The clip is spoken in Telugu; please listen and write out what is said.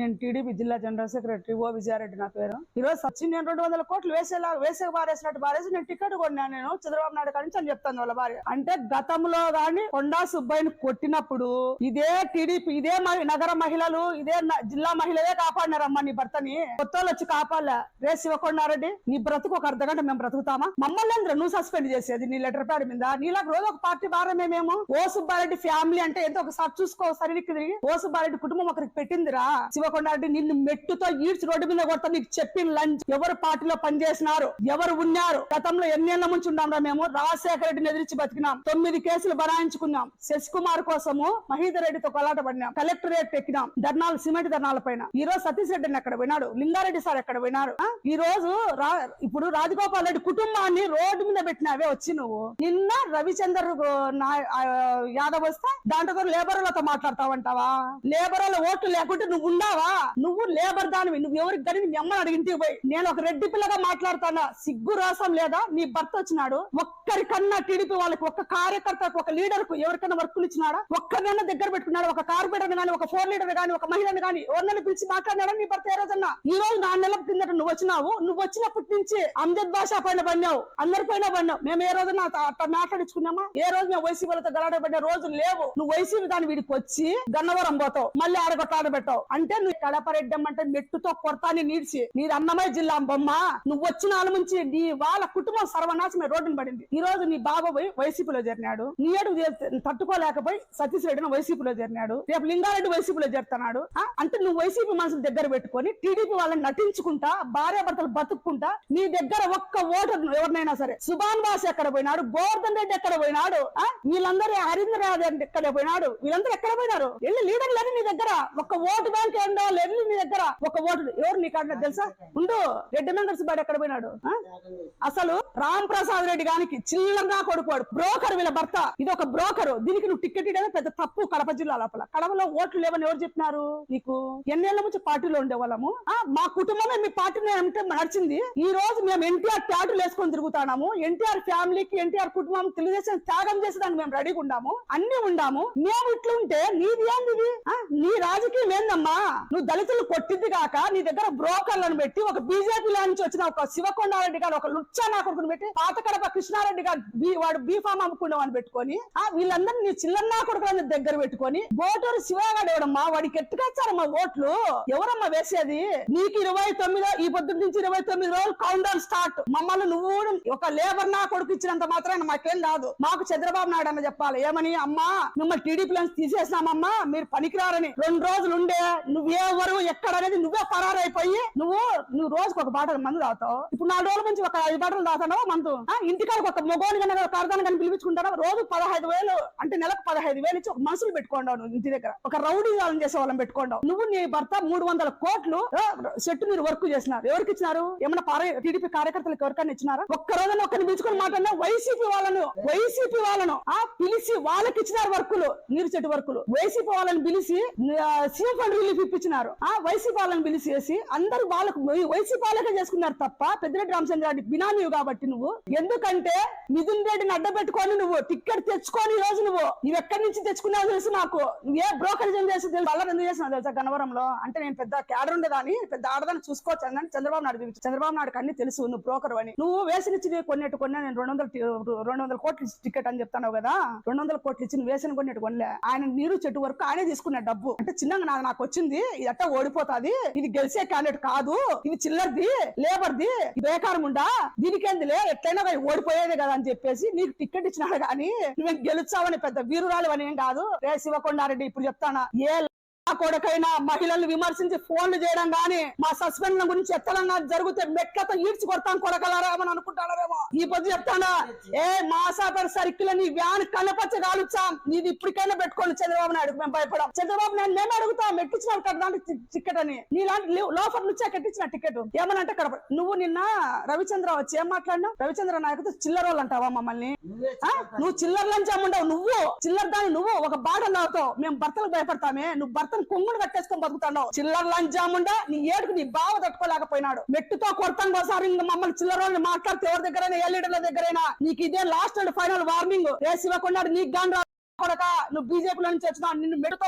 నేను టీడీపీ జిల్లా జనరల్ సెక్రటరీ ఓ విజయారెడ్డి నా పేరు. ఈ రోజు సచిన్ నేను రెండు వందల కోట్లు వేసేలా వేసే బారేసినట్టు బారేసి నేను టికెట్ కొన్నాను నేను చంద్రబాబు నాయుడు కానీ అని చెప్తాను వాళ్ళ భార్య. అంటే గతంలో గాని కొండా సుబ్బయ్యని కొట్టినప్పుడు ఇదే టీడీపీ ఇదే నగర మహిళలు ఇదే జిల్లా మహిళలే కాపాడినారమ్మా నీ భర్తని. కొత్త వచ్చి కాపాడలే. రే శివకొండారెడ్డి నీ బ్రతుకు ఒక అర్ధగంట మేము బ్రతుకుతామా? మమ్మల్ని అందరూ నువ్వు సస్పెండ్ చేసేది? నీ లెటర్ ప్యాడ్ మీద. నీలాగా రోజు ఒక పార్టీ భారమే మేము. ఓ సుబ్బారెడ్డి ఫ్యామిలీ అంటే ఎంతో ఒకసారి చూసుకో సరికి తిరిగి. ఓ సుబ్బారెడ్డి కుటుంబం ఒకరికి పెట్టిందిరా. శివకొండారెడ్డి నిన్ను మెట్టుతో ఈడ్చి రోడ్డు మీద కొడతా నీకు చెప్పిన లంచ్ ఎవరు పార్టీలో పనిచేసినారు ఎవరు ఉన్నారు? గతంలో ఎన్నేళ్ళ ముంచి ఉన్నాంరా మేము? రాజశేఖర రెడ్డిని ఎదిరించి బతికినాం. తొమ్మిది కేసులు బనాయించుకున్నాం. శశికుమార్ కోసము మహేందర్ రెడ్డితో కొలాట పడినాం కలెక్టరేట్ ఎక్కినాం. ధర్నాలు సిమెంట్ ధర్నాల పైన. ఈ రోజు సతీష్ రెడ్డిని ఎక్కడ పోయినాడు? లింగారెడ్డి సార్ ఎక్కడ పోయినారు? ఈ రోజు ఇప్పుడు రాజగోపాల్ రెడ్డి కుటుంబాన్ని రోడ్డు మీద పెట్టినావే వచ్చి నువ్వు. నిన్న రవిచందర్ నా- యాదవ్ వస్తే దాంట్లో లేబర్లతో మాట్లాడతావంటావా? లేబర్ల ఓట్లు లేకుంటే నువ్వు ఉన్నావు నువ్వు లేబర్ దానివి నువ్వు ఎవరికి కానీ మీ అమ్మని అడిగింటికి పోయి. నేను ఒక రెడ్డి పిల్లగా మాట్లాడుతానా? సిగ్గు రాసం లేదా? నీ భర్త వచ్చినాడు ఒక్కరికన్నా టీడీపీ వాళ్ళకి ఒక్క కార్యకర్తకు ఒక లీడర్కు ఎవరికైనా వర్కులు ఇచ్చినాడా? ఒక్కరినైనా దగ్గర పెట్టుకున్నాడు ఒక కార్పొరేటర్ గాని ఒక ఫోర్ లీడర్ గాని ఒక మహిళని గాని ఎవరినైనా పిలిచి మాట్లాడినాడా నీ భర్త ఏ రోజన్నా? ఈ రోజు నాలుగు నెలల కిందట నువ్వు వచ్చినావు నువ్వు వచ్చినప్పటి నుంచి అంజద్ భాష పైన పడినావు అందరి పైన పడినావు. మేము ఏ రోజున అట్ట- మాట్లాడించుకున్నామా? ఏ రోజు మేము వైసీపీ వాళ్ళతో గలాట రోజు రోజులు లేవు. నువ్వు వైసీపీ దాని వీడికి వచ్చి గన్నవరం పోతావు మళ్ళీ ఆడగొట్టాడ పెట్టావు అంటే నువ్వు కడపరెడ్డం అంటే మెట్టుతో కొడతాని నీడ్చి. నీది అన్నమయ్య జిల్లా బొమ్మ. నువ్వు వచ్చిన వాళ్ళ నుంచి నీ వాళ్ళ కుటుంబం సర్వనాశమే రోడ్డున పడింది. ఈ రోజు నీ బాబు పోయి వైసీపీలో చేరినాడు. నీ ఏడు తట్టుకోలేకపోయి సతీష్ రెడ్డిని వైసీపీలో చేరినాడు. రేపు లింగారెడ్డి వైసీపీలో చేరుతున్నాడు. అంటే నువ్వు వైసీపీ మనసులు దగ్గర పెట్టుకొని టీడీపీ వాళ్ళని నటించుకుంటా భార్య భర్తలు బతుక్కుంటా నీ దగ్గర ఒక్క ఓటర్ ఎవరినైనా సరే సుభాన్ బాస్ ఎక్కడ పోయినాడు? గోవర్ధన్ రెడ్డి ఎక్కడ పోయినాడు? ఆ? వీళ్ళందరూ హరీంద్ర ఎక్కడ పోయినాడు? వీళ్ళందరూ ఎక్కడ పోయినారు? వెళ్ళి లీడర్ నీ దగ్గర? ఒక్క ఓటు బ్యాంక్ ఏందో లేదు నీ దగ్గర ఒక ఓటు ఎవరు నీ కాడ తెలుసా? ఉండు రెడ్డి మెంబర్స్ బాడు ఎక్కడ పోయినాడు? అసలు రామ్ ప్రసాద్ రెడ్డి గానికి చిల్లరగా కొడుకోడు బ్రోకర్ వీళ్ళ భర్త. ఇది ఒక బ్రోకర్. దీనికి నువ్వు టికెట్ ఇవ్వడం పెద్ద తప్పు కడప జిల్లా లోపల. కడపలో ఓట్లు లేవని ఎవరు చెప్పినారు నీకు? ఎన్నేళ్ళ నుంచి పార్టీలో ఉండేవాళ్ళము. మా కుటుంబమే మీ పార్టీని అంటే నడిచింది. ఈ రోజు మేము ఎన్టీఆర్ ట్యాటులు వేసుకొని తిరుగుతాము ఎన్టీఆర్ ఫ్యామిలీకి ఎన్టీఆర్ కుటుంబం తెలుగుదేశం త్యాగం చేసేదానికి మేము రెడీగా ఉండాము. అన్ని ఉండాము. మేము ఇట్లుంటే నీది ఏంది నీ రాజకీయం ఏందమ్మా? నువ్వు దళితులు కొట్టింది కాక నీ దగ్గర బ్రోకర్లను పెట్టి ఒక బీజేపీలో నుంచి వచ్చిన ఒక శివకొండారెడ్డి గారు ఒక లుచ్చా నా కొడుకుని పెట్టి పాత కడప కృష్ణారెడ్డి గారు వాడు బీఫామ్ అమ్ముకున్నావు అని పెట్టుకొని ఆ వీళ్ళందరినీ నీ చిల్లన్నా కొడుకులని దగ్గర పెట్టుకొని ఓటూరు శివగాడు ఎవడమ్మా? వాడికి ఎట్టుకొచ్చారమ్మా ఓట్లు. ఎవరమ్మా వేసేది? నీకు ఇరవై తొమ్మిదో ఈ పొద్దు నుంచి ఇరవై తొమ్మిది రోజులు కౌంటర్ స్టార్ట్ మమ్మల్ని నువ్వు ఒక లేబర్ నా కొడుకు ఇచ్చినంత మాత్రాన మాకేం రాదు. మాకు చంద్రబాబు నాయుడు అన్న చెప్పాలి. ఏమని? అమ్మా మిమ్మల్ని టీడీపీ నుంచి తీసేసినామమ్మా. మీరు పనికిరారని. రెండు రోజులు ఉండే నువ్వు నువ్వెవరు ఎక్కడ అనేది నువ్వే పరారైపోయి నువ్వు నువ్వు రోజుకు ఒక బాటలు మందు తాగుతావు. ఇప్పుడు నాలుగు రోజుల నుంచి ఒక ఐదు బాటలు తాగుతావు మందు. ఇంటికాడ ఇంటికాడికి ఒక మొగోని కన్నా కరదాన్ని కానీ పిలిపించుకుంటావు రోజు పదహైదు వేలు అంటే నెలకు పదహైదు వేలు ఇచ్చి ఒక మనుషులు పెట్టుకోండావు నువ్వు ఇంటి దగ్గర. ఒక రౌడీ వాళ్ళని చేసే వాళ్ళని పెట్టుకోండావు. నువ్వు నీ భర్త మూడు వందల కోట్లు సెట్ మీరు వర్క్ చేసినారు. ఎవరికి ఇచ్చినారు? ఏమన్నా టీడీపీ కార్యకర్తలకు ఎవరికైనా ఇచ్చినారా? ఒక్క రోజున ఒక్కరిని పిలుచుకుని మాట్లాడినా వైసీపీ వాళ్ళను వైసీపీ వాళ్ళను ఆ పిలిచి వాళ్ళకి ఇచ్చినారు వర్కులు నీరు చెట్టు వర్కులు. వైసీపీ వాళ్ళని పిలిచి సీఎం ఫండ్ రిలీఫ్ పిలిపించినారు. ఆ వైసీపీ వాళ్ళని పిలిచి అందరు అందరూ వాళ్ళకు వైసీపీ వాళ్ళకే చేసుకున్నారు తప్ప పెద్దిరెడ్డి రామచంద్రారెడ్డి బినామీవు కాబట్టి నువ్వు. ఎందుకంటే మిథున్ రెడ్డిని అడ్డ పెట్టుకొని నువ్వు టిక్కెట్ తెచ్చుకొని ఈ రోజు నువ్వు నువ్వు ఎక్కడి నుంచి తెచ్చుకున్నావు తెలుసు నాకు. నువ్వు ఏ బ్రోకరేజ్ చేసి తెలుసు? అలా ఎందుకు చేసినా తెలుసా గన్నవరంలో? అంటే నేను పెద్ద క్యాడర్ ఉండేదాన్ని పెద్ద ఆడదాన్ని చూసుకోవచ్చు అని చంద్రబాబు నాయుడు చూపించు. చంద్రబాబు నాయుడు అన్ని తెలుసు నువ్వు బ్రోకర్ అని. నువ్వు వేసిన కొన్నట్టు కొన్నా నేను రెండు వందల రెండు వందల కోట్లు టికెట్ అని చెప్తాను కదా. రెండు వందల కోట్లు ఇచ్చి నువ్వు వేసిన కొన్నట్టు కొనలే. ఆయన నీరు చెట్టు వరకు ఆయనే తీసుకున్న డబ్బు. అంటే చిన్నగా నాకు నాకు వచ్చింది. ఇది ఓడిపోతాది. ఇది గెలిచే క్యాండిడేట్ కాదు. ఇది చిల్లర్ది లేబర్ది ఇది బేకారం ఉండా దీనికేందిలే? ఎట్లయినా ఓడిపోయేది కదా అని చెప్పేసి నీకు టికెట్ ఇచ్చినాడు కానీ నువ్వేం గెలుచావని పెద్ద వీరురాలు అని ఏం కాదు. రే శివకొండారెడ్డి ఇప్పుడు చెప్తానా ఏ నా కొడుకైనా మహిళల్ని విమర్శించి ఫోన్లు చేయడం గానీ మా సస్పెండ్ గురించి ఎత్తడం గానీ జరిగితే మెట్లతో ఈడ్చి కొడతాం కొడగలరా అని అనుకుంటారేమో ఈ పొద్దు చెప్తానా? ఏ మాసాపర్ సర్కిల్ నీ వ్యాన్ కనపచ్చ కాలుచాం నీది ఇప్పటికైనా పెట్టుకోండి చంద్రబాబు నాయుడు మేము భయపడం. చంద్రబాబు నాయుడు మేము అడుగుతాం ఎక్కించిన దాంట్లో టికెట్ అని. నీలాంటి లోఫర్ నుంచే కట్టించిన టికెట్ ఏమనంటే కడప నువ్వు నిన్న రవిచంద్ర వచ్చి ఏం మాట్లాడినావు? రవిచంద్ర నాయకుతో చిల్లర వాళ్ళు అంటావా మమ్మల్ని? ఆ? నువ్వు చిల్లర లంచం ఉండవు నువ్వు చిల్లర దాని నువ్వు ఒక బాట తాగుతావు మేము భర్తలకు భయపడతామే. నువ్వు భర్తను కొంగుడు కట్టేసుకొని బతుకుతావు చిల్లర లంజాముండా నీ ఏడుకు నీ బావ తట్టుకోలేకపోయినాడు. మెట్టుతో కొడతాను ఒకసారి మమ్మల్ని చిల్లర వాళ్ళని మాట్లాడితే ఎవరి దగ్గరైనా ఏ లీడర్ల దగ్గరైనా నీకు ఇదే లాస్ట్ అండ్ ఫైనల్ వార్నింగ్ ఏ శివకొండాడు నీకు గాని రా కొడక నువ్వు బీజేపీలో నుంచి వచ్చినావు నిన్ను మెడుతో